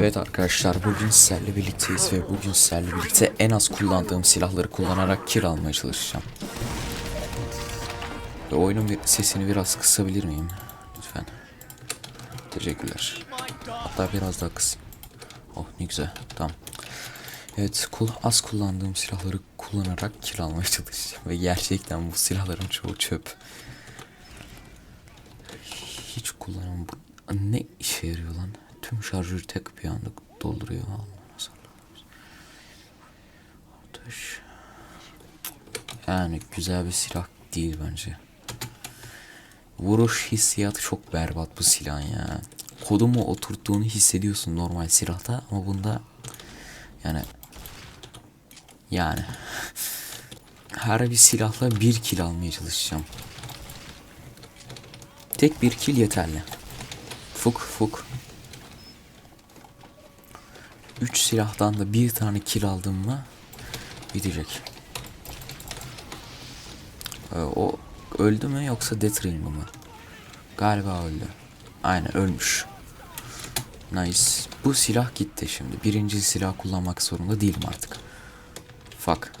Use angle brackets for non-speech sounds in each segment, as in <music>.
Evet arkadaşlar bugün sizlerle birlikteyiz ve bugün sizlerle birlikte en az kullandığım silahları kullanarak kill almaya çalışacağım. Ve oyunun bir- sesini biraz kısabilir miyim? Lütfen. Teşekkürler. Hatta biraz daha kısayım. Oh ne güzel. Tamam. Evet kul az kullandığım silahları kullanarak kill almaya çalışacağım. Ve gerçekten bu silahların çoğu çöp. Hiç kullanamam. Ne işe yarıyor lan? Tüm şarjörü tek bir anda dolduruyor. Ateş. Yani güzel bir silah değil bence. Vuruş hissiyatı çok berbat bu silahın ya. Kodumu oturttuğunu hissediyorsun normal silahta ama bunda yani yani her bir silahla bir kill almaya çalışacağım. Tek bir kill yeterli. Fuk fuk. Üç silahtan da bir tane kill aldım mı bitecek. Ee, o öldü mü yoksa Death mı? Galiba öldü. Aynen ölmüş. Nice. Bu silah gitti şimdi. Birinci silah kullanmak zorunda değilim artık. Fuck.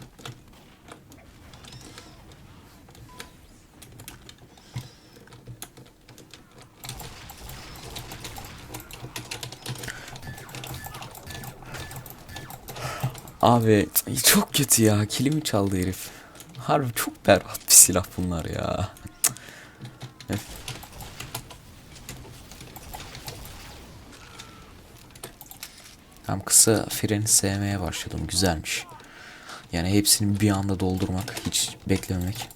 Abi çok kötü ya. Kilimi çaldı herif. Harbi çok berbat bir silah bunlar ya. Öf. Hem kısa freni sevmeye başladım. Güzelmiş. Yani hepsini bir anda doldurmak, hiç beklememek.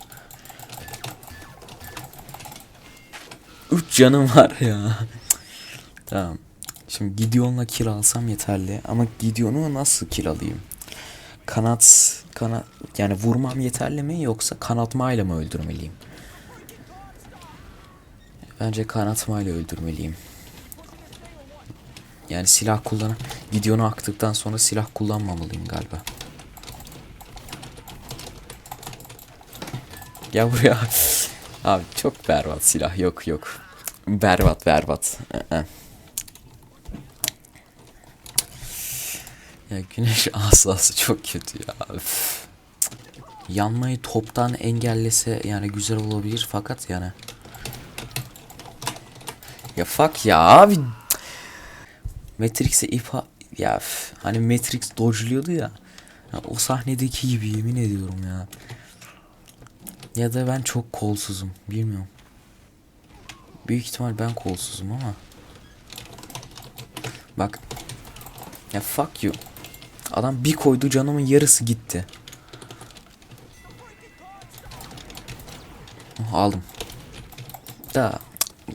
Üç canım var ya. tamam. Şimdi Gideon'la kill alsam yeterli. Ama Gideon'u nasıl kill alayım? Kanat, kanat yani vurmam yeterli mi yoksa kanatmayla mı öldürmeliyim? Bence kanatmayla öldürmeliyim. Yani silah kullan Gideon'u aktıktan sonra silah kullanmamalıyım galiba. Gel buraya. <laughs> Abi çok berbat silah yok yok. Berbat berbat. Ya güneş <laughs> asası çok kötü ya. Üf. Yanmayı toptan engellese yani güzel olabilir fakat yani. Ya fuck ya abi. Matrix'e ipa ya üf. hani Matrix dodge'luyordu ya. ya. O sahnedeki gibi yemin ediyorum ya. Ya da ben çok kolsuzum bilmiyorum. Büyük ihtimal ben kolsuzum ama. Bak. Ya fuck you. Adam bir koydu canımın yarısı gitti. Oh, Aldım. Da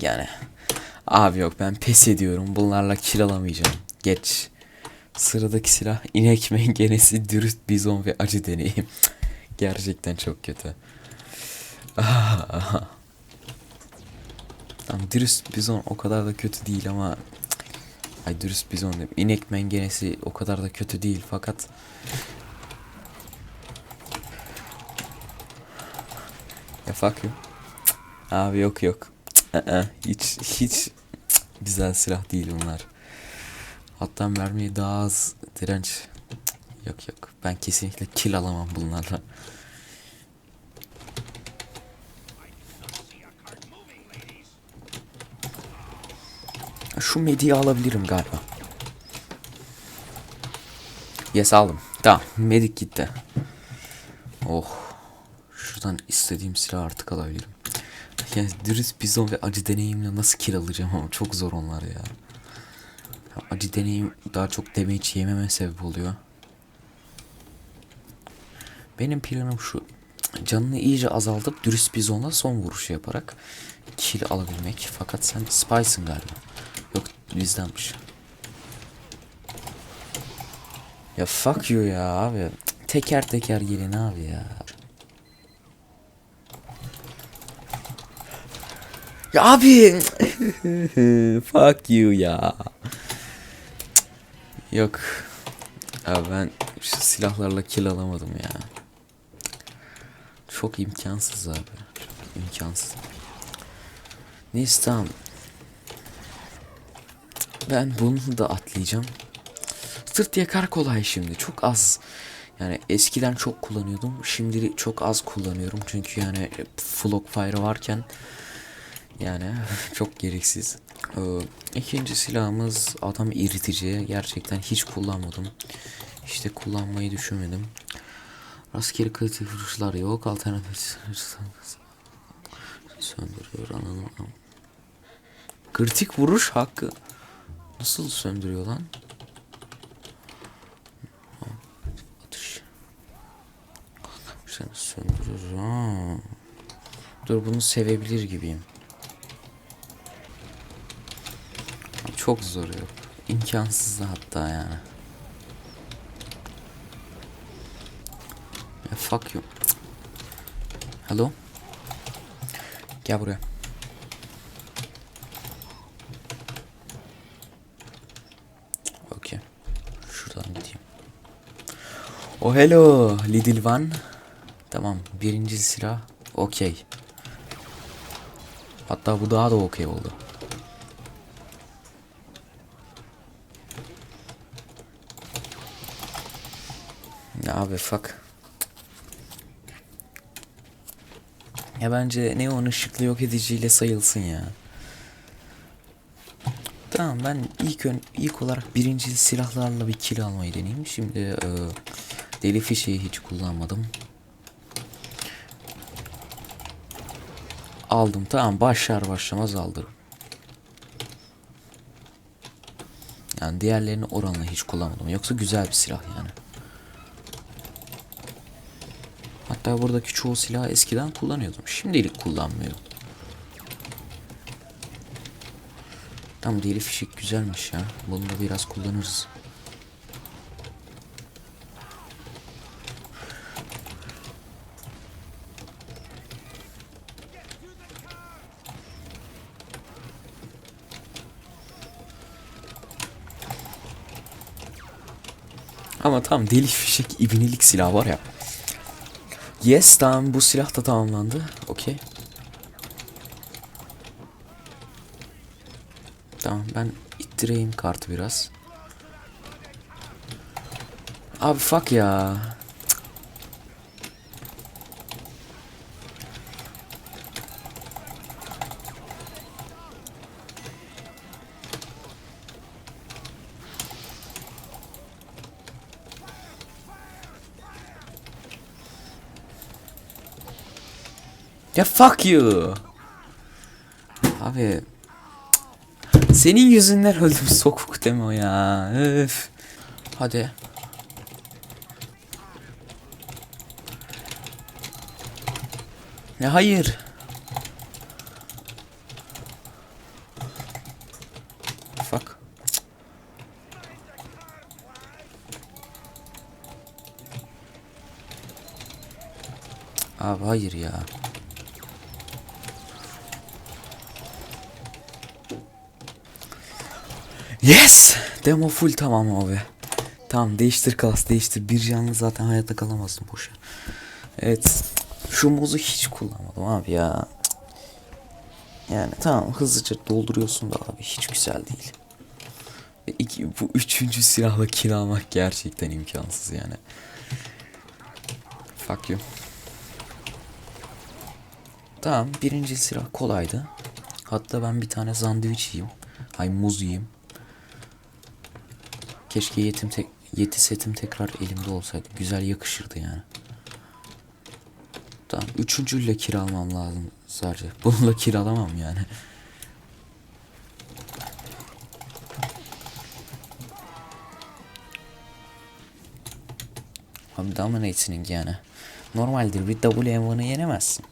yani abi yok ben pes ediyorum. Bunlarla kill alamayacağım. Geç. Sıradaki silah inek <laughs> mengenesi, dürüst bizon ve acı deneyim. <laughs> Gerçekten çok kötü. Tamam dürüst bizon o kadar da kötü değil ama Ay dürüst bizon diyeyim. İnek mengenesi o kadar da kötü değil fakat Ya fuck you. Abi yok yok. Hiç hiç güzel silah değil bunlar. Hatta mermiye daha az direnç. Yok yok. Ben kesinlikle kill alamam bunlarla. Şu mediyi alabilirim galiba. Yes aldım. Tamam. Medik gitti. Oh. Şuradan istediğim silahı artık alabilirim. Yani dürüst bizon ve acı deneyimle nasıl kill alacağım ama çok zor onlar ya. Ya Acı deneyim daha çok damage yememe sebep oluyor. Benim planım şu. Canını iyice azaltıp dürüst bizonla son vuruşu yaparak kill alabilmek. Fakat sen spy'sın galiba. Bizdenmiş. Ya fuck you ya abi. Teker teker gelin abi ya. Ya abi. <laughs> fuck you ya. Yok. Abi ben şu silahlarla kill alamadım ya. Çok imkansız abi. Çok imkansız. Neyse tamam. Ben bunu da atlayacağım. Sırt yakar kolay şimdi. Çok az. Yani eskiden çok kullanıyordum. Şimdi çok az kullanıyorum. Çünkü yani Flock Fire varken yani <laughs> çok gereksiz. Ee, ikinci silahımız adam eritici. Gerçekten hiç kullanmadım. İşte kullanmayı düşünmedim. Rastgele kritik vuruşlar yok. Alternatif <laughs> söndürüyor ananı. Kritik vuruş hakkı. Nasıl söndürüyor lan? Atış. Sen söndürür. Ha. Dur bunu sevebilir gibiyim. Çok zor yok. İmkansız hatta yani. Ya fuck you. Hello? Gel buraya. Okey. Şuradan gideyim. Oh hello Little One. Tamam birinci silah okey. Hatta bu daha da okey oldu. Ya abi fuck. Ya bence neon ışıklı yok ediciyle sayılsın ya. Tamam ben ilk ön, ilk olarak birinci silahlarla bir kill almayı deneyeyim. Şimdi e, deli fişeği hiç kullanmadım. Aldım tamam başlar başlamaz aldım. Yani diğerlerini oranla hiç kullanmadım. Yoksa güzel bir silah yani. Hatta buradaki çoğu silahı eskiden kullanıyordum. Şimdilik kullanmıyorum. Tam deli fişek güzelmiş ya. Bunu da biraz kullanırız. Ama tam deli fişek ibnilik silah var ya. Yes tamam bu silah da tamamlandı. Okey. Tamam ben ittireyim kartı biraz. Abi fuck ya. Ya fuck you. Abi senin yüzünden öldüm <laughs> sokuk deme o ya. Öf. Hadi. Ya hayır. Fuck. Abi hayır ya. Yes! Demo full tamam abi. Tamam değiştir klas değiştir. Bir canlı zaten hayatta kalamazsın boşa. Evet. Şu muzu hiç kullanmadım abi ya. Yani tamam hızlıca dolduruyorsun da abi hiç güzel değil. İki, bu üçüncü silahla kill almak gerçekten imkansız yani. Fuck you. Tamam birinci silah kolaydı. Hatta ben bir tane sandviç yiyeyim. Hay muz yiyeyim. Keşke yetim tek yeti setim tekrar elimde olsaydı. Güzel yakışırdı yani. Tamam. Üçüncüyle kiralamam lazım sadece. <laughs> Bununla kiralamam yani. Abi dominating yani. Normaldir bir WM1'ı yenemezsin.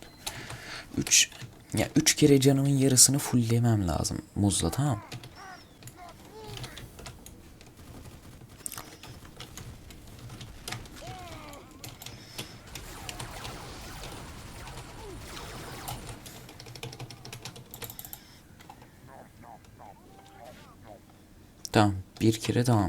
3 ya 3 kere canımın yarısını fulllemem lazım muzla tamam. Tamam. Bir kere tamam.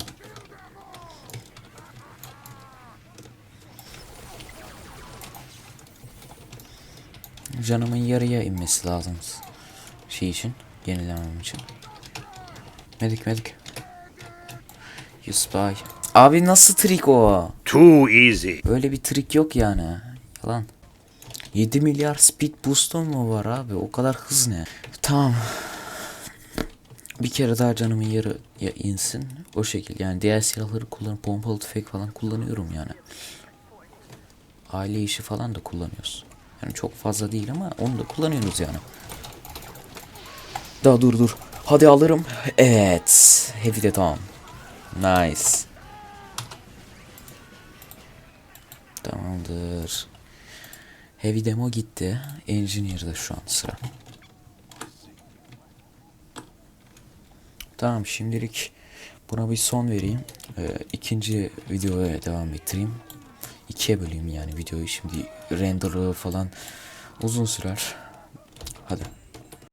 Canımın yarıya inmesi lazım. Şey için. Yenilemem için. Medik medik. You spy. Abi nasıl trik o? Too easy. Böyle bir trik yok yani. Yalan. 7 milyar speed boost'un mu var abi? O kadar hız ne? Tamam. Bir kere daha canımın yarı ya insin. O şekil. Yani diğer silahları kullan, pompalı tüfek falan kullanıyorum yani. Aile işi falan da kullanıyoruz. Yani çok fazla değil ama onu da kullanıyoruz yani. Daha dur dur. Hadi alırım. Evet. Heavy de tamam. Nice. Tamamdır. Heavy demo gitti. Engineer'da şu an sıra. Tamam şimdilik buna bir son vereyim. Ee, ikinci videoya devam ettireyim. İkiye böleyim yani videoyu şimdi render'ı falan uzun sürer. Hadi.